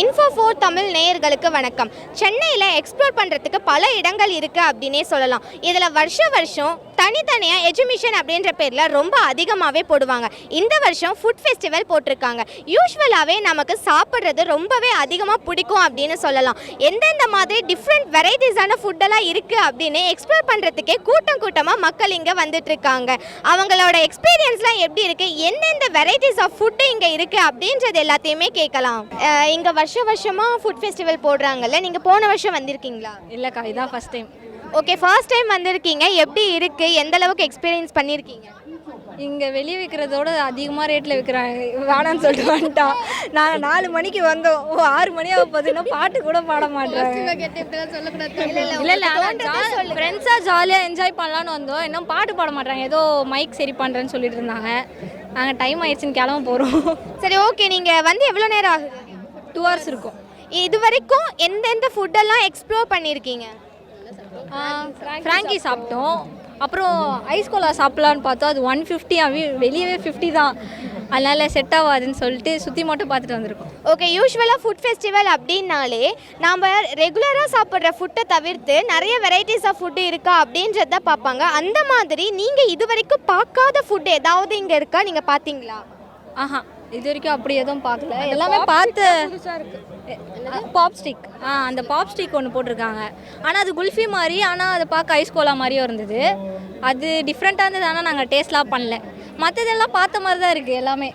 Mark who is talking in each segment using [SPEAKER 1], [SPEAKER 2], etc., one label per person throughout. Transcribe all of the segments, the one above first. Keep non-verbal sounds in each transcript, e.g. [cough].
[SPEAKER 1] Info four Tamil நேயர்களுக்கு வணக்கம். சென்னையில் எக்ஸ்ப்ளோர் பண்ணுறதுக்கு பல இடங்கள் இருக்குது அப்படின்னே சொல்லலாம். இதில் வருஷ வருஷம் தனித்தனியாக எஜுமிஷன் அப்படின்ற பேரில் ரொம்ப அதிகமாகவே போடுவாங்க. இந்த வருஷம் ஃபுட் ஃபெஸ்டிவல் போட்டிருக்காங்க. யூஸ்வலாகவே நமக்கு சாப்பிட்றது ரொம்பவே அதிகமாக பிடிக்கும் அப்படின்னு சொல்லலாம். எந்தெந்த மாதிரி டிஃப்ரெண்ட் வெரைட்டிஸான ஃபுட்டெல்லாம் இருக்குது அப்படின்னு எக்ஸ்ப்ளோர் பண்ணுறதுக்கே கூட்டம் கூட்டமாக மக்கள் இங்கே வந்துட்டு இருக்காங்க அவங்களோட எக்ஸ்பீரியன்ஸ்லாம் எப்படி இருக்குது எந்தெந்த வெரைட்டிஸ் ஆஃப் ஃபுட்டு இங்கே இருக்குது அப்படின்றது எல்லாத்தையுமே கேட்கலாம். இங்கே வருஷ வருஷமா ஃபுட் ஃபெஸ்டிவல் போடுறாங்கல்ல. நீங்க போன வருஷம் வந்திருக்கீங்களா?
[SPEAKER 2] இல்லைக்கா இதான் first time
[SPEAKER 1] okay first time வந்திருக்கீங்க. எப்படி இருக்கு? எந்த அளவுக்கு எக்ஸ்பீரியன்ஸ் பண்ணியிருக்கீங்க
[SPEAKER 2] இங்கே வெளியே விற்கிறதோட அதிகமாக ரேட்டில் விற்கிறாங்க வேணான்னு சொல்லிட்டு வந்துட்டான் நாங்கள் நாலு மணிக்கு வந்தோம். ஓ ஆறு மணி ஆக போகுது. இன்னும் பாட்டு கூட பாட மாட்டேறாங்க. இல்லை இல்லை ஃப்ரெண்ட்ஸாக ஜாலியாக என்ஜாய் பண்ணலான்னு வந்தோம். இன்னும் பாட்டு பாட மாட்டாங்க ஏதோ மைக் சரி பண்ணுறேன்னு சொல்லிட்டு இருந்தாங்க. நாங்கள் டைம் ஆயிடுச்சுன்னு கிளம்ப போகிறோம்
[SPEAKER 1] சரி ஓகே நீங்க வந்து எவ்வளோ நேரம் ஆகுது?
[SPEAKER 2] டூ ஹவர்ஸ் இருக்கும்.
[SPEAKER 1] இது வரைக்கும் எந்தெந்த ஃபுட்டெல்லாம் எக்ஸ்ப்ளோர் பண்ணியிருக்கீங்க
[SPEAKER 2] ஃப்ராங்கி சாப்பிட்டோம். அப்புறம் ஐஸ் கோலா சாப்பிட்லான்னு பார்த்தோம். அது ஒன் ஃபிஃப்டி வெளியவே ஃபிஃப்டி தான். அதனால் செட் ஆகாதுன்னு சொல்லிட்டு சுற்றி மட்டும் பார்த்துட்டு வந்திருக்கோம்.
[SPEAKER 1] ஓகே யூஸ்வலாக ஃபுட் ஃபெஸ்டிவல் அப்படின்னாலே நாம் ரெகுலராக சாப்பிட்ற ஃபுட்டை தவிர்த்து நிறைய வெரைட்டிஸ் ஆஃப் ஃபுட்டு இருக்கா அப்படின்றத பார்ப்பாங்க. அந்த மாதிரி நீங்கள் இது வரைக்கும் பார்க்காத ஃபுட் ஏதாவது இங்கே இருக்கா? நீங்கள் பார்த்தீங்களா?
[SPEAKER 2] ஆஹா. இது வரைக்கும் அப்படி எதுவும் பார்க்கல. எல்லாமே பார்த்து பாப் ஸ்டிக் ஆ அந்த பாப் ஸ்டிக் ஒன்று போட்டிருக்காங்க. ஆனால் அது குல்ஃபி மாதிரி ஆனால் அதை பார்க்க ஐஸ் கோலா மாதிரியும் இருந்தது. அது டிஃப்ரெண்ட்டாக இருந்தது ஆனால் நாங்கள் டேஸ்ட்லாம் பண்ணல. மற்றதெல்லாம் பார்த்த மாதிரி தான் இருக்குது எல்லாமே.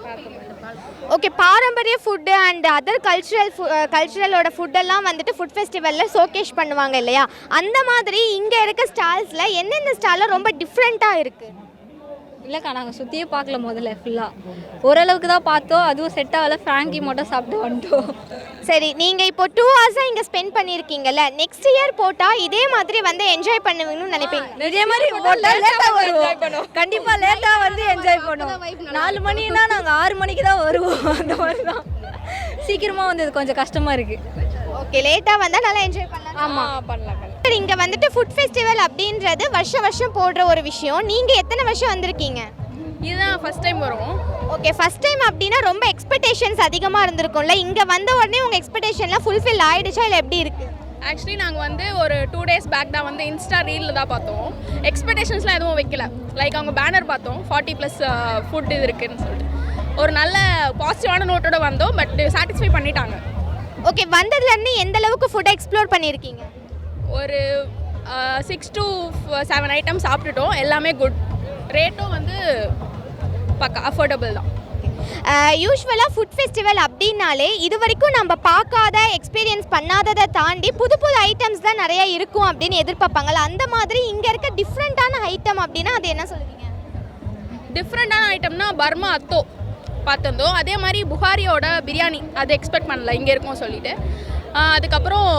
[SPEAKER 1] ஓகே பாரம்பரிய ஃபுட்டு அண்ட் அதர் கல்ச்சுரல் கல்ச்சுரலோட ஃபுட்டெல்லாம் வந்துட்டு ஃபுட் ஃபெஸ்டிவலில் ஷோகேஷ் பண்ணுவாங்க இல்லையா? அந்த மாதிரி இங்கே இருக்க ஸ்டால்ஸில் எந்தெந்த ஸ்டாலில் ரொம்ப டிஃப்ரெண்ட்டாக இருக்குது
[SPEAKER 2] இல்லைக்கா நாங்கள் சுற்றியே பார்க்கல முதல்ல ஃபுல்லாக ஓரளவுக்கு தான் பார்த்தோம். அதுவும் செட் ஆகல ஃப்ராங்கி மட்டும் சாப்பிட்டு வந்துட்டோம்.
[SPEAKER 1] சரி நீங்கள் இப்போ டூ ஹவர்ஸாக இங்கே ஸ்பெண்ட் பண்ணியிருக்கீங்கல்ல நெக்ஸ்ட் இயர் போட்டால் இதே மாதிரி வந்து என்ஜாய் பண்ணுவீங்கன்னு நினைப்பீங்க.
[SPEAKER 2] இதே மாதிரி லேட்டாக வருவோம். கண்டிப்பாக லேட்டாக வந்து என்ஜாய் பண்ணுவோம். நாலு மணினா நாங்கள் ஆறு மணிக்கு தான் வருவோம். அந்த மாதிரி தான். சீக்கிரமாக வந்தது கொஞ்சம் கஷ்டமாக இருக்குது
[SPEAKER 1] ஓகே லேட்டாக வந்தால் நல்லா என்ஜாய் பண்ணலாம்.
[SPEAKER 2] ஆமாம் பண்ணலாம்.
[SPEAKER 1] சார் இங்கே வந்துட்டு ஃபுட் ஃபெஸ்டிவல் அப்படின்றது வருஷ வருஷம் போடுற ஒரு விஷயம். நீங்கள் எத்தனை வருஷம் வந்திருக்கீங்க?
[SPEAKER 3] இதுதான் ஃபர்ஸ்ட் டைம் வரும்.
[SPEAKER 1] ஓகே ஃபர்ஸ்ட் டைம் அப்படின்னா ரொம்ப எக்ஸ்பெக்டேஷன்ஸ் அதிகமாக இருந்திருக்கும்ல. இங்கே வந்த உடனே உங்கள் எக்ஸ்பெக்டேஷன்லாம் ஃபுல்ஃபில் ஆயிடுச்சா இல்லை எப்படி இருக்குது
[SPEAKER 3] ஆக்சுவலி நாங்கள் வந்து ஒரு டூ டேஸ் பேக் தான் வந்து இன்ஸ்டா ரீலில் தான் பார்த்தோம். எக்ஸ்பெக்டேஷன்ஸ்லாம் எதுவும் வைக்கல. லைக் அவங்க பேனர் பார்த்தோம். ஃபார்ட்டி ப்ளஸ் ஃபுட் இது இருக்குன்னு சொல்லிட்டு. ஒரு நல்ல பாசிட்டிவான நோட்டோட வந்தோம் பட் சாட்டிஸ்ஃபை பண்ணிட்டாங்க.
[SPEAKER 1] ஓகே வந்ததுலேருந்து எந்த அளவுக்கு ஃபுட்டை எக்ஸ்ப்ளோர் பண்ணியிருக்கீங்க
[SPEAKER 3] ஒரு சிக்ஸ் to செவன் ஐட்டம் சாப்பிட்டுட்டோம். எல்லாமே குட் ரேட்டும் வந்து பக்கா அஃபோர்டபுள் தான்.
[SPEAKER 1] யூஸ்வலாக ஃபுட் ஃபெஸ்டிவல் அப்படின்னாலே இது வரைக்கும் நம்ம பார்க்காத எக்ஸ்பீரியன்ஸ் பண்ணாததை தாண்டி புது புது ஐட்டம்ஸ் தான் நிறைய இருக்கும் அப்படின்னு எதிர்பார்ப்பாங்கல்ல. அந்த மாதிரி இங்கே இருக்க டிஃப்ரெண்ட்டான ஐட்டம் அப்படின்னா அது என்ன சொல்லுவீங்க?
[SPEAKER 3] டிஃப்ரெண்ட்டான ஐட்டம்னா பர்மா அத்தோ பார்த்துருந்தோம். அதே மாதிரி புகாரியோட பிரியாணி அது எக்ஸ்பெக்ட் பண்ணல. இங்கே இருக்கும் சொல்லிட்டு. அதுக்கப்புறம்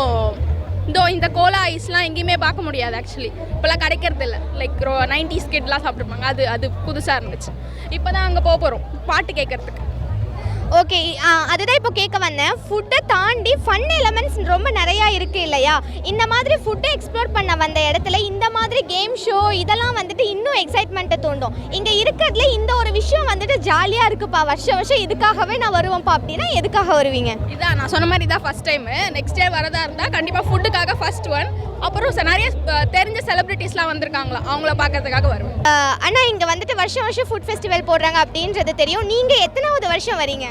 [SPEAKER 3] இந்தோ இந்த கோலா ஐஸ்லாம் எங்கேயுமே பார்க்க முடியாது ஆக்சுவலி இப்போலாம் கிடைக்கிறது இல்லை லைக் நைன்டி ஸ்கிட்லாம் சாப்பிட்ருப்பாங்க. அது அது புதுசாக இருந்துச்சு. இப்போ தான் அங்கே போக போகிறோம் பாட்டு கேட்கறதுக்கு.
[SPEAKER 1] ஓகே அதுதான் இப்போ கேட்க வந்தேன். ஃபுட்டை தாண்டி ஃபன் எலமெண்ட்ஸ் ரொம்ப நிறைய இல்லையா? இந்த மாதிரி ஃபுட்டை எக்ஸ்ப்ளோர் பண்ண வந்த இடத்துல இந்த மாதிரி கேம் ஷோ இதெல்லாம் வந்துட்டு இன்னும் எக்ஸைட்மெண்ட்டை தூண்டும். இங்கே இருக்கிறதுல இந்த ஒரு விஷயம் வந்துட்டு ஜாலியாக இருக்குப்பா. வருஷம் வருஷம் இதுக்காகவே நான் வருவேன்ப்பா அப்படின்னா எதுக்காக வருவீங்க?
[SPEAKER 3] இதான் நான் சொன்ன மாதிரி தான் ஃபஸ்ட் டைமு நெக்ஸ்ட் இயர் வரதா இருந்தால் கண்டிப்பாக ஃபுட்டுக்காக ஃபர்ஸ்ட் ஒன் அப்புறம் நிறைய தெரிஞ்ச செலிப்ரிட்டிஸ்லாம் வந்திருக்காங்களா? அவங்கள பார்க்கறதுக்காக வருவேன்.
[SPEAKER 1] ஆஹ் அண்ணா இங்கே வந்துட்டு வருஷம் வருஷம் ஃபுட் ஃபெஸ்டிவல் போடுறாங்க அப்படின்றது தெரியும். நீங்கள் எத்தனாவது வருஷம் வரீங்க?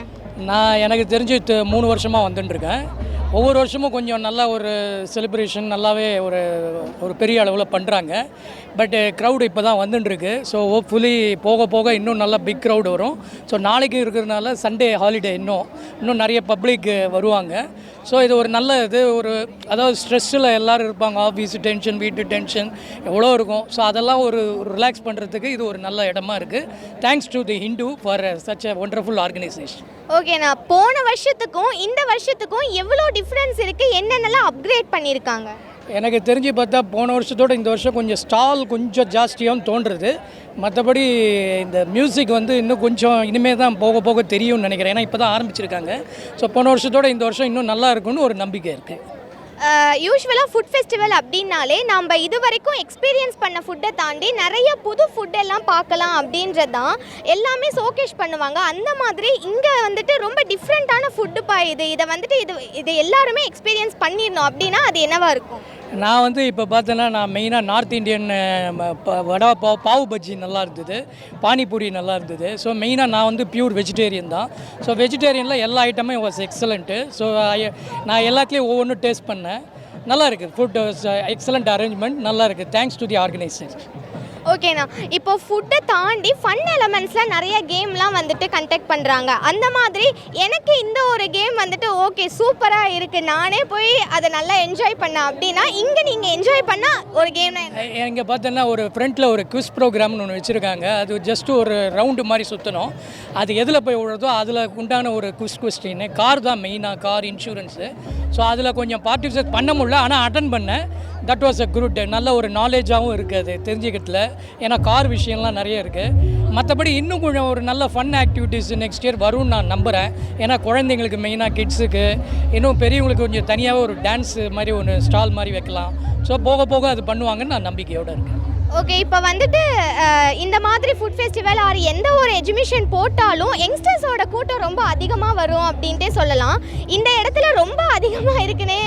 [SPEAKER 4] நான் எனக்கு தெரிஞ்சு மூணு வருஷமாக வந்துட்டுருக்கேன். ஒவ்வொரு வருஷமும் கொஞ்சம் நல்லா ஒரு செலிப்ரேஷன் நல்லாவே ஒரு ஒரு பெரிய அளவில் பண்ணுறாங்க பட் க்ரௌடு eh, இப்போ தான் வந்துட்டுருக்கு ஸோ ஹோப்ஃபுல்லி போக போக இன்னும் நல்லா பிக் க்ரௌடு வரும். ஸோ நாளைக்கு இருக்கிறதுனால சண்டே ஹாலிடே இன்னும் இன்னும் நிறைய பப்ளிக் வருவாங்க. ஸோ இது ஒரு நல்ல இது ஒரு அதாவது ஸ்ட்ரெஸ்ஸில் எல்லோரும் இருப்பாங்க. ஆஃபீஸ் டென்ஷன் வீட்டு டென்ஷன் எவ்வளோ இருக்கும். ஸோ அதெல்லாம் ஒரு ரிலாக்ஸ் பண்ணுறதுக்கு இது ஒரு நல்ல இடமா இருக்குது thanks to the Hindu for such a wonderful organisation
[SPEAKER 1] okay நான் போன வருஷத்துக்கும் இந்த வருஷத்துக்கும் எவ்வளோ டிஃப்ரென்ஸ் இருக்குது என்னென்னலாம் அப்கிரேட் பண்ணியிருக்காங்க
[SPEAKER 4] எனக்கு தெரிஞ்சு பார்த்தா போன வருஷத்தோட இந்த வருஷம் கொஞ்சம் ஸ்டால் கொஞ்சம் ஜாஸ்தியாகவும் தோன்றுறது மற்றபடி இந்த மியூசிக் வந்து இன்னும் கொஞ்சம் இனிமேல் தான் போக போக தெரியும்னு நினைக்கிறேன். ஏன்னா இப்போ தான் ஆரம்பிச்சிருக்காங்க. ஸோ போன வருஷத்தோட இந்த வருஷம் இன்னும் நல்லா இருக்கும்னு ஒரு நம்பிக்கை இருக்குது
[SPEAKER 1] யூஸ்வலாக ஃபுட் ஃபெஸ்டிவல் அப்படின்னாலே நம்ம இது வரைக்கும் எக்ஸ்பீரியன்ஸ் பண்ண ஃபுட்டை தாண்டி நிறைய புது ஃபுட்டெல்லாம் பார்க்கலாம் அப்படின்றது தான் எல்லாமே ஷோகேஷ் பண்ணுவாங்க. அந்த மாதிரி இங்கே வந்துட்டு ரொம்ப டிஃப்ரெண்ட்டான ஃபுட்டு பா இது. இதை வந்துட்டு இது இது எல்லாருமே எக்ஸ்பீரியன்ஸ் பண்ணிடணும் அப்படின்னா அது என்னவாக இருக்கும்?
[SPEAKER 4] நான் வந்து இப்போ பார்த்தேன்னா நான் மெயினாக நார்த் இந்தியன் வடா பாவ் பாவு பஜ்ஜி நல்லா இருந்தது. பானிபூரி நல்லா இருந்தது. ஸோ மெயினாக நான் வந்து பியூர் வெஜிடேரியன் தான். ஸோ வெஜிடேரியனில் எல்லா ஐட்டமும் வாஸ் எக்ஸலண்ட்டு ஸோ நான் எல்லாத்துலேயும் ஒவ்வொன்றும் டேஸ்ட் பண்ணேன். நல்லா இருக்குது ஃபுட் எக்ஸலண்ட் அரேஞ்ச்மெண்ட் நல்லா இருக்குது தேங்க்ஸ் டு தி ஆர்கனைசேஷன்
[SPEAKER 1] ஓகேண்ணா இப்போ ஃபுட்டை தாண்டி ஃபன் எலமெண்ட்ஸில் நிறைய கேம்லாம் வந்துட்டு கண்டக்ட் பண்ணுறாங்க அந்த மாதிரி எனக்கு இந்த ஒரு கேம் வந்துட்டு ஓகே சூப்பராக இருக்குது நானே போய் அதை நல்லா என்ஜாய் பண்ணேன் அப்படின்னா இங்கே நீங்கள் என்ஜாய் பண்ணால் ஒரு கேம்
[SPEAKER 4] இங்கே பார்த்தோன்னா ஒரு ஃப்ரண்ட்டில் ஒரு குவிஸ் ப்ரோக்ராம்னு ஒன்று வச்சுருக்காங்க. அது ஜஸ்ட் ஒரு ரவுண்டு மாதிரி சுற்றணும் அது எதில் போய் விழுறதோ அதில் உண்டான ஒரு குவிஸ் கொஸ்டின் கார் தான் மெயினாக கார் இன்சூரன்ஸு ஸோ அதில் கொஞ்சம் பார்ட்டிசிபேட் பண்ண முடியல. ஆனால் அட்டன் பண்ணேன். தட் வாஸ் அ குட் நல்ல ஒரு நாலேஜாகவும் இருக்குது அது தெரிஞ்சுக்கிறதுல. ஏன்னா கார் விஷயம்லாம் நிறைய இருக்குது மற்றபடி இன்னும் கொஞ்சம் ஒரு நல்ல ஃபன் ஆக்டிவிட்டீஸ் நெக்ஸ்ட் இயர் வரும்னு நான் நம்புகிறேன் ஏன்னா குழந்தைங்களுக்கு மெயினாக கிட்ஸுக்கு இன்னும் பெரியவங்களுக்கு கொஞ்சம் தனியாகவே ஒரு டான்ஸு மாதிரி ஒன்று ஸ்டால் மாதிரி வைக்கலாம். ஸோ போக போக அது பண்ணுவாங்கன்னு நான் நம்பிக்கையோடு இருக்கேன்.
[SPEAKER 1] ஓகே இப்போ வந்துட்டு இந்த மாதிரி ஃபுட் ஃபெஸ்டிவல் ஆர் எந்த ஒரு எஜுமிஷன் போட்டாலும் யங்ஸ்டர்ஸோட கூட்டம் ரொம்ப அதிகமாக வரும் அப்படின்ட்டே சொல்லலாம். இந்த இடத்துல ரொம்ப அதிகமாக இருக்குன்னே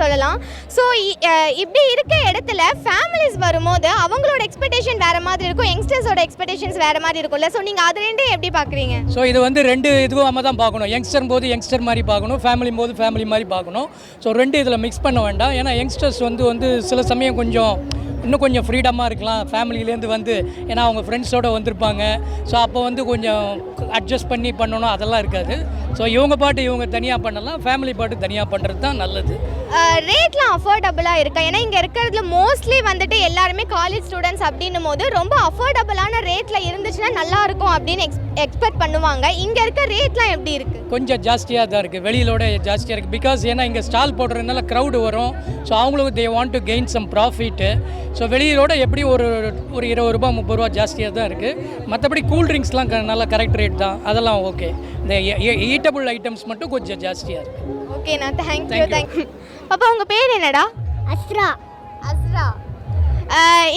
[SPEAKER 1] சொல்லலாம். ஸோ இப்படி இருக்க இடத்துல ஃபேமிலிஸ் வரும்போது அவங்களோட எக்ஸ்பெக்டேஷன் வேறு மாதிரி இருக்கும் யங்ஸ்டர்ஸோட எக்ஸ்பெக்டேஷன்ஸ் வேறு மாதிரி இருக்கும்ல. ஸோ நீங்கள் அது ரெண்டும் எப்படி பார்க்குறீங்க
[SPEAKER 4] ஸோ இது வந்து ரெண்டு இதுவாக தான் பார்க்கணும். யங்ஸ்டர் போது யங்ஸ்டர் மாதிரி பார்க்கணும் ஃபேமிலி போது ஃபேமிலி மாதிரி பார்க்கணும். ஸோ ரெண்டு இதில் மிக்ஸ் பண்ண வேண்டாம். ஏன்னா யங்ஸ்டர்ஸ் வந்து வந்து சில சமயம் கொஞ்சம் இன்னும் கொஞ்சம் ஃப்ரீடமாக இருக்கலாம். ஃபேமிலியிலேருந்து வந்து ஏன்னா அவங்க ஃப்ரெண்ட்ஸோடு வந்திருப்பாங்க. ஸோ அப்போ வந்து கொஞ்சம் அட்ஜஸ்ட் பண்ணி பண்ணணும். அதெல்லாம் இருக்காது. ஸோ இவங்க பாட்டு இவங்க தனியாக பண்ணலாம் ஃபேமிலி பாட்டு தனியாக பண்ணுறது தான் நல்லது.
[SPEAKER 1] ரேட்லாம் அஃபோர்டபுளாக இருக்கா? ஏன்னா இங்கே இருக்கிறதுல மோஸ்ட்லி வந்துட்டு எல்லாருமே காலேஜ் ஸ்டூடெண்ட்ஸ் அப்படின்னும் போது ரொம்ப அஃபோர்டபுளான ரேட்டில் இருந்துச்சுன்னா நல்லா இருக்கும் அப்படின்னு எக்ஸ் எக்ஸ்பெக்ட் பண்ணுவாங்க. இங்கே இருக்க ரேட்லாம் எப்படி இருக்குது
[SPEAKER 4] கொஞ்சம் ஜாஸ்தியாக தான் இருக்குது வெளியிலோட ஜாஸ்தியாக இருக்குது பிகாஸ் ஏன்னா இங்கே ஸ்டால் போடுறதுனால க்ரௌடு வரும். ஸோ அவங்களுக்கு they want to gain some profit so வெளியிலோட எப்படி ஒரு ஒரு இருபது ரூபா முப்பது ரூபா ஜாஸ்தியாக தான் இருக்குது மற்றபடி கூல் ட்ரிங்க்ஸ்லாம் நல்லா கரெக்ட் ரேட் தான். அதெல்லாம் ஓகே இந்த ஈட்டபிள் ஐட்டம்ஸ் மட்டும் கொஞ்சம் ஜாஸ்தியாக இருக்குது
[SPEAKER 1] ஓகேண்ணா தேங்க்யூ தேங்க்யூ அப்போ உங்கள் பேர் என்னடா?
[SPEAKER 5] அஸ்ரா.
[SPEAKER 1] அஸ்ரா.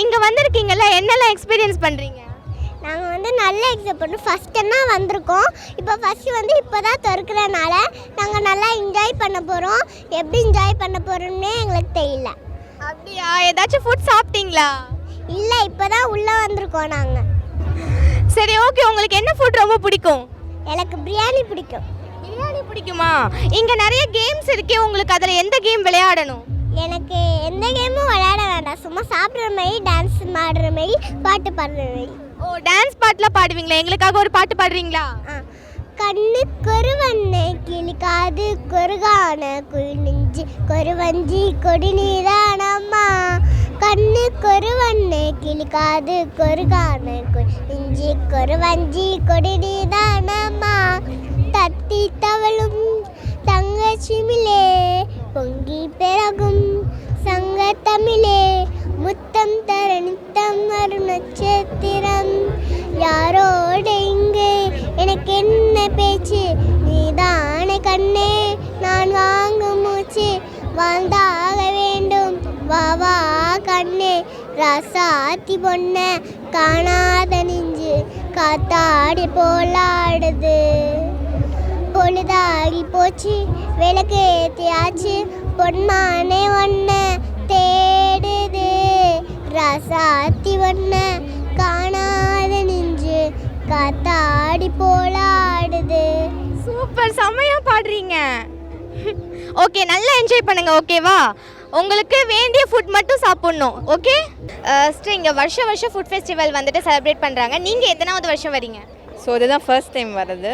[SPEAKER 1] இங்கே வந்திருக்கீங்கல்ல என்னெல்லாம் எக்ஸ்பீரியன்ஸ் பண்ணுறீங்க
[SPEAKER 5] நாங்கள் வந்து நல்லா எக்ஸாம் பண்ணோம் ஃபஸ்ட்டு தான் வந்திருக்கோம்? இப்போ ஃபஸ்ட்டு வந்து இப்போ தான் திறக்கிறனால நாங்கள் நல்லா என்ஜாய் பண்ண போகிறோம் எப்படி என்ஜாய் பண்ண போகிறோம்னே எங்களுக்கு தெரியல.
[SPEAKER 1] அப்படியா? ஏதாச்சும் ஃபுட் சாப்பிட்டீங்களா?
[SPEAKER 5] இல்லை இப்போ தான் உள்ளே வந்திருக்கோம் நாங்கள்
[SPEAKER 1] சரி ஓகே உங்களுக்கு என்ன ஃபுட் ரொம்ப பிடிக்கும்?
[SPEAKER 5] எனக்கு பிரியாணி பிடிக்கும்.
[SPEAKER 1] பிரியாணி பிடிக்குமா? இங்கே நிறைய கேம்ஸ் இருக்கே உங்களுக்கு அதில் எந்த கேம் விளையாடணும்?
[SPEAKER 5] எனக்கு எந்த கேமும் விளையாட வேண்டாம். சும்மா சாப்பிட்ற மாதிரி டான்ஸ் ஆடுற மாதிரி பாட்டு பாடுற மாதிரி.
[SPEAKER 1] ஓ டான்ஸ் பாட்டுலாம் பாடுவீங்களா? எங்களுக்காக ஒரு பாட்டு பாடுறீங்களா?
[SPEAKER 5] கண்ணு கொருவண்ணு கிளிக்காது கொருகான குளிஞ்சு கொருவஞ்சி கொடி நீதானம்மா. கண்ணு கொருவண்ணு கிளிக்காது கொருகானு இஞ்சி கொருவஞ்சி கொடி நீதானம்மா தத்தி தவளும் தங்கச்சிமிலே பொங்கி பிறகும் சங்க தமிழே முத்தம் தர நித்தம் வரும் நட்சத்திரம். யாரோட இங்கே? எனக்கு என்ன பேச்சு? நீதானே கண்ணே நான் வாங்கும் மூச்சு. வாழ்ந்தாக வேண்டும். வா. ரசாத்தி பொண்ண காணாத நெஞ்சு காத்தாடி போலாடுது. பொழுதாகி போச்சு விளக்கு ஏத்தியாச்சு பொன்மானே ஒன்ன தேடுது. ரசாத்தி ஒன்ன காணாத நெஞ்சு காத்தாடி போலாடுது.
[SPEAKER 1] சூப்பர் செமையா பாடுறீங்க. [laughs] ஓகே நல்லா என்ஜாய் பண்ணுங்க ஓகேவா? உங்களுக்கு வேண்டிய ஃபுட் மட்டும் சாப்பிட்ணும் ஓகே? ஃபஸ்ட்டு இங்கே வருஷ வருஷம் ஃபுட் ஃபெஸ்டிவல் வந்துட்டு செலிப்ரேட் பண்ணுறாங்க நீங்கள் எத்தனாவது வருஷம் வரீங்க?
[SPEAKER 2] ஸோ இதுதான் ஃபர்ஸ்ட் டைம் வர்றது.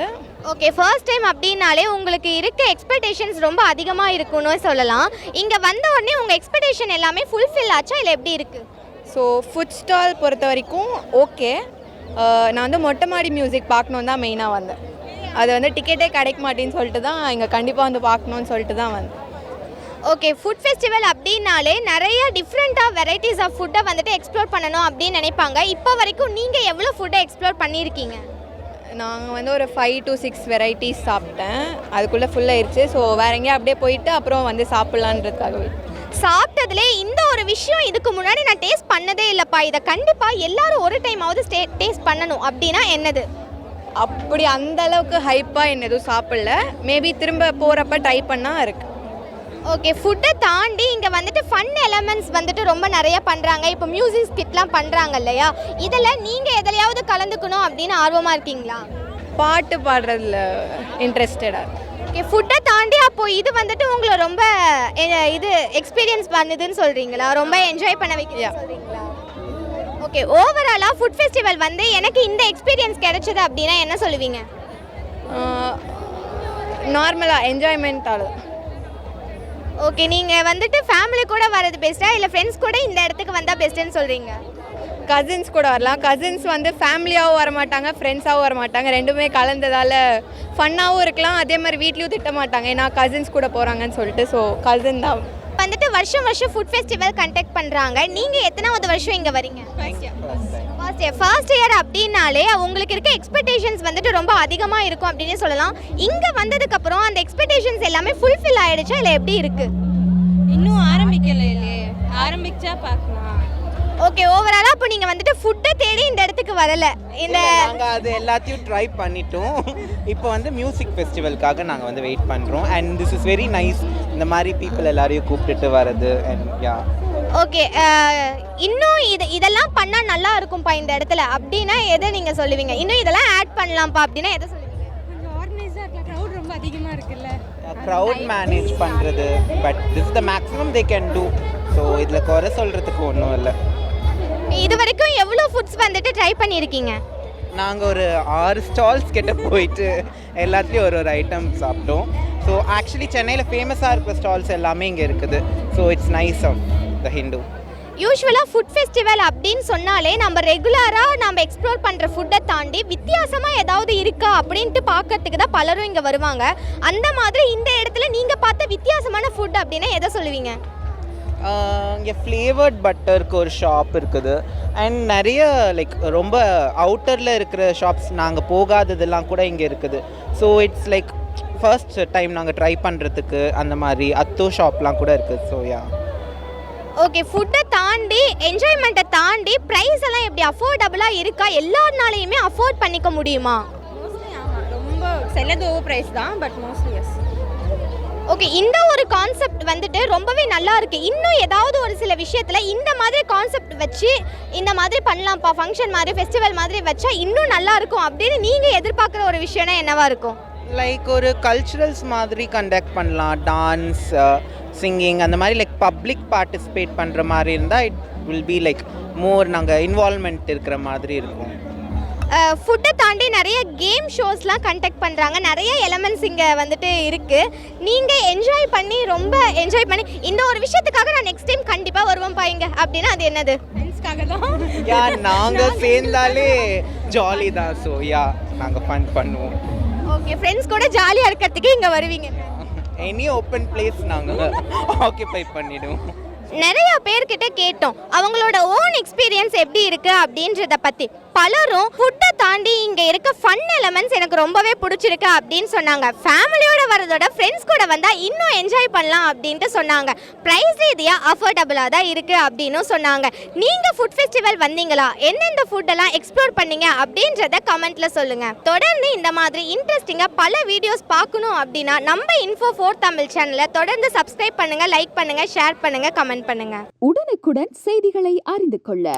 [SPEAKER 1] ஓகே ஃபர்ஸ்ட் டைம் அப்படின்னாலே உங்களுக்கு இருக்க எக்ஸ்பெக்டேஷன்ஸ் ரொம்ப அதிகமாக இருக்குன்னு சொல்லலாம். இங்கே வந்த உடனே உங்கள் எக்ஸ்பெக்டேஷன் எல்லாமே ஃபுல்ஃபில் ஆச்சா இல்லை எப்படி இருக்குது
[SPEAKER 2] ஸோ ஃபுட் ஸ்டால் பொறுத்த வரைக்கும் ஓகே நான் வந்து மொட்டை மாடி மியூசிக் பார்க்கணும் தான் மெயினாக வந்தேன். அது வந்து டிக்கெட்டே கிடைக்க மாட்டேன்னு சொல்லிட்டு தான் இங்கே கண்டிப்பாக வந்து பார்க்கணுன்னு சொல்லிட்டு தான் வந்தேன்.
[SPEAKER 1] ஓகே ஃபுட் ஃபெஸ்டிவல் அப்படின்னாலே நிறைய டிஃப்ரெண்ட்டாக வெரைட்டிஸ் ஆஃப் ஃபுட்டை வந்துட்டு எக்ஸ்ப்ளோர் பண்ணணும் அப்படின்னு நினைப்பாங்க. இப்போ வரைக்கும் நீங்கள் எவ்வளோ ஃபுட்டை எக்ஸ்ப்ளோர் பண்ணியிருக்கீங்க?
[SPEAKER 2] நாங்கள் வந்து ஒரு ஃபைவ் டு சிக்ஸ் வெரைட்டிஸ் சாப்பிட்டேன். அதுக்குள்ளே ஃபுல்லாகிடுச்சு ஸோ வேற எங்கேயா அப்படியே போயிட்டு அப்புறம் வந்து சாப்பிட்லான்றதுக்காகவே.
[SPEAKER 1] சாப்பிட்டதுலே இந்த ஒரு விஷயம் இதுக்கு முன்னாடி நான் டேஸ்ட் பண்ணதே இல்லைப்பா. இதை கண்டிப்பாக எல்லாரும் ஒரு டைமாவது ஸ்டே டேஸ்ட் பண்ணணும். அப்படின்னா என்னது?
[SPEAKER 2] அப்படி அந்த அளவுக்கு ஹைப்பாக என்ன எதுவும் சாப்பிடல. மேபி திரும்ப போகிறப்ப ட்ரை பண்ணால் இருக்கு.
[SPEAKER 1] ஓகே ஃபுட்டை தாண்டி இங்கே வந்துட்டு ஃபன் எலமெண்ட்ஸ் வந்துட்டு ரொம்ப நிறைய பண்ணுறாங்க இப்போ மியூசிக் ஸ்கிட்லாம் பண்ணுறாங்க இல்லையா? இதில் நீங்கள் எதுலையாவது கலந்துக்கணும் அப்படின்னு ஆர்வமாக இருக்கீங்களா?
[SPEAKER 2] பாட்டு பாடுறதுல இன்ட்ரெஸ்டடாக
[SPEAKER 1] ஓகே ஃபுட்டை தாண்டி அப்போ இது வந்துட்டு உங்களை ரொம்ப இது எக்ஸ்பீரியன்ஸ் பண்ணுதுன்னு சொல்கிறீங்களா ரொம்ப என்ஜாய் பண்ண வைக்கிறீங்க சொல்கிறீங்களா ஓகே ஓவராலாக ஃபுட் ஃபெஸ்டிவல் வந்து எனக்கு இந்த எக்ஸ்பீரியன்ஸ் கிடைச்சது அப்படின்னா என்ன சொல்லுவீங்க?
[SPEAKER 2] நார்மலாக என்ஜாய்மெண்ட் ஆளு
[SPEAKER 1] ஓகே நீங்கள் வந்துட்டு ஃபேமிலி கூட வர்றது பெஸ்ட்டா இல்லை ஃப்ரெண்ட்ஸ் கூட இந்த இடத்துக்கு வந்தால் பெஸ்ட்டுன்னு சொல்கிறீங்க
[SPEAKER 2] கசின்ஸ் கூட வரலாம். கசின்ஸ் வந்து ஃபேமிலியாகவும் வர மாட்டாங்க ஃப்ரெண்ட்ஸாகவும் வர மாட்டாங்க. ரெண்டுமே கலந்ததால் ஃபன்னாகவும் இருக்கலாம். அதே மாதிரி வீட்லேயும் திட்ட மாட்டாங்க. ஏன்னா கசின்ஸ் கூட போகிறாங்கன்னு சொல்லிட்டு ஸோ கசின் தான்.
[SPEAKER 1] வந்துட்டு வருஷம் வருஷம் ஃபுட் ஃபெஸ்டிவல் கண்டக்ட் பண்ணுறாங்க நீங்கள் எத்தனாவது வருஷம் இங்கே வரீங்க? ஃபர்ஸ்ட் இயர் ஃபர்ஸ்ட் இயர் அப்படின்னாலே உங்களுக்கு இருக்க எக்ஸ்பெக்டேஷன்ஸ் வந்துட்டு ரொம்ப அதிகமாக இருக்கும் அப்படின்னு சொல்லலாம். இங்கே வந்ததுக்கப்புறம் அந்த எக்ஸ்பெக்டேஷன்ஸ் எல்லாமே ஃபுல்ஃபில் ஆயிடுச்சா இல்லை எப்படி இருக்குது
[SPEAKER 2] இன்னும் ஆரம்பிக்கல இல்லையே. ஆரம்பிச்சா பார்க்கலாம்.
[SPEAKER 1] ஓகே ஓவராலாக அப்போ நீங்கள் வந்துட்டு ஃபுட்டை தேடி இந்த இடத்துக்கு வரல. இந்த
[SPEAKER 6] நாங்கள் அது எல்லாத்தையும் ட்ரை பண்ணிட்டோம். இப்போ வந்து மியூசிக் ஃபெஸ்டிவலுக்காக நாங்கள் வந்து வெயிட் பண்ணுறோம் and this is very nice இந்த மாதிரி பீப்புள் எல்லாரையும் கூப்பிட்டுட்டு வர்றது அண்ட் யா
[SPEAKER 1] ஓகே இன்னும் இது இதெல்லாம் பண்ணால் நல்லா இருக்கும்ப்பா இந்த இடத்துல. அப்படின்னா எதை நீங்கள் சொல்லுவீங்க? இன்னும் இதெல்லாம் ஆட் பண்ணலாம்ப்பா அப்படின்னா எதை சொல்லுவீங்க?
[SPEAKER 2] கொஞ்சம் ஆர்கனைஸாக இருக்கலாம் க்ரௌட் ரொம்ப அதிகமாக இருக்குல்ல.
[SPEAKER 6] க்ரௌட் மேனேஜ் பண்ணுறது but this the maximum they can do so இதில் குறை சொல்கிறதுக்கு ஒன்றும் இல்லை.
[SPEAKER 1] இது வரைக்கும் எவ்வளோ ஃபுட்ஸ் வந்துட்டு ட்ரை பண்ணியிருக்கீங்க?
[SPEAKER 6] நாங்கள் ஒரு ஆறு ஸ்டால்ஸ் கிட்ட போயிட்டு எல்லாத்துலேயும் ஒரு ஒரு ஐட்டம் சாப்பிட்டோம். ஸோ ஆக்சுவலி சென்னையில் ஃபேமஸாக இருக்கிற ஸ்டால்ஸ் எல்லாமே இங்கே இருக்குது. So it's nice of the Hindu
[SPEAKER 1] யூஸ்வலாக ஃபுட் ஃபெஸ்டிவல் அப்படின்னு சொன்னாலே நம்ம ரெகுலராக நம்ம எக்ஸ்ப்ளோர் பண்ணுற ஃபுட்டை தாண்டி வித்தியாசமாக ஏதாவது இருக்கா அப்படின்ட்டு பார்க்கறதுக்கு தான் பலரும் இங்கே வருவாங்க. அந்த மாதிரி இந்த இடத்துல நீங்கள் பார்த்த வித்தியாசமான ஃபுட் அப்படின்னா எதை சொல்லுவீங்க?
[SPEAKER 6] இங்கே ஃப்ளேவர்ட் பட்டருக்கு ஒரு ஷாப் இருக்குது. அண்ட் நிறைய லைக் ரொம்ப அவுட்டரில் இருக்கிற ஷாப்ஸ் நாங்கள் போகாததெல்லாம் கூட இங்கே இருக்குது. So it's like first time நாங்கள் ட்ரை பண்ணுறதுக்கு அந்த மாதிரி அத்தோ ஷாப்லாம் கூட இருக்குது. ஸோ யா
[SPEAKER 1] ஓகே ஃபுட்டை தாண்டி என்ஜாய்மெண்ட்டை தாண்டி ப்ரைஸ் எல்லாம் எப்படி அஃபோர்டபுளாக இருக்கா? எல்லாருனாலையுமே அஃபோர்ட் பண்ணிக்க முடியுமா?
[SPEAKER 2] மோஸ்ட்லி ஆமாம் ரொம்ப சிலது ஓவர் ப்ரைஸ் தான் பட் மோஸ்ட்லி எஸ்
[SPEAKER 1] ஓகே இந்த ஒரு கான்செப்ட் வந்துட்டு ரொம்பவே நல்லா இருக்கு. இன்னும் ஏதாவது ஒரு சில விஷயத்துல இந்த மாதிரி கான்செப்ட் வச்சு இந்த மாதிரி பண்ணலாம்ப்பா ஃபங்க்ஷன் மாதிரி ஃபெஸ்டிவல் மாதிரி வச்சா இன்னும் நல்லா இருக்கும் அப்படின்னு நீங்க எதிர்பார்க்குற ஒரு விஷயம்னா என்னவா இருக்கும்?
[SPEAKER 6] லைக் ஒரு கல்ச்சுரல்ஸ் மாதிரி கண்டக்ட் பண்ணலாம். டான்ஸ் சிங்கிங் அந்த மாதிரி லைக் பப்ளிக் பார்ட்டிசிபேட் பண்ணுற மாதிரி இருந்தால் it will be like more நாங்கள் இன்வால்மெண்ட் இருக்கிற மாதிரி இருக்கும்.
[SPEAKER 1] ஃபுட்டை தாண்டி நிறைய கேம் ஷோஸ்லாம் கண்டக்ட் பண்ணுறாங்க நிறைய எலமெண்ட்ஸ் இங்கே வந்துட்டு இருக்குது நீங்கள் என்ஜாய் பண்ணி ரொம்ப என்ஜாய் பண்ணி இந்த ஒரு விஷயத்துக்காக நான் நெக்ஸ்ட் டைம் கண்டிப்பாக வருவேன்ப்பா இங்கே அப்படின்னா அது என்னது?
[SPEAKER 6] நாங்கள் சேர்ந்தாலே ஜாலி தான். ஸோ யா நாங்கள் ஃபன் பண்ணுவோம்.
[SPEAKER 1] ஓகே ஃப்ரெண்ட்ஸ் கூட ஜாலியாக இருக்கிறதுக்கு இங்கே வருவீங்க.
[SPEAKER 6] எனி ஓப்பன் பிளேஸ் நாங்கள் ஆக்கியபை பண்ணிடுவோம்.
[SPEAKER 1] நிறைய பேர்கிட்ட கேட்டோம் அவங்களோட ஓன் எக்ஸ்பீரியன்ஸ் எப்படி இருக்கு அப்படின்றத பத்தி. பலரும் ஃபுட்டை தாண்டி இங்கே இருக்க ஃபன் எலமெண்ட்ஸ் எனக்கு ரொம்பவே பிடிச்சிருக்கு அப்படின்னு சொன்னாங்க. ஃபேமிலியோட வரதோட ஃப்ரெண்ட்ஸ் கூட வந்தால் இன்னும் என்ஜாய் பண்ணலாம் அப்படின்ட்டு சொன்னாங்க. ப்ரைஸ் ரீதியாக அஃபோர்டபுளாக தான் இருக்குது அப்படின்னு சொன்னாங்க. நீங்கள் ஃபுட் ஃபெஸ்டிவல் வந்தீங்களா? எந்தெந்த ஃபுட்டெல்லாம் எக்ஸ்ப்ளோர் பண்ணீங்க அப்படின்றத கமெண்ட்டில் சொல்லுங்கள் தொடர்ந்து இந்த மாதிரி இன்ட்ரெஸ்டிங்காக பல வீடியோஸ் பார்க்கணும் அப்படின்னா நம்ம இன்ஃபோ ஃபோர் தமிழ் சேனலை தொடர்ந்து சப்ஸ்கிரைப் பண்ணுங்கள் லைக் பண்ணுங்கள் ஷேர் பண்ணுங்கள் கமெண்ட் பண்ணுங்கள்
[SPEAKER 7] உடனுக்குடன் செய்திகளை அறிந்து கொள்ள.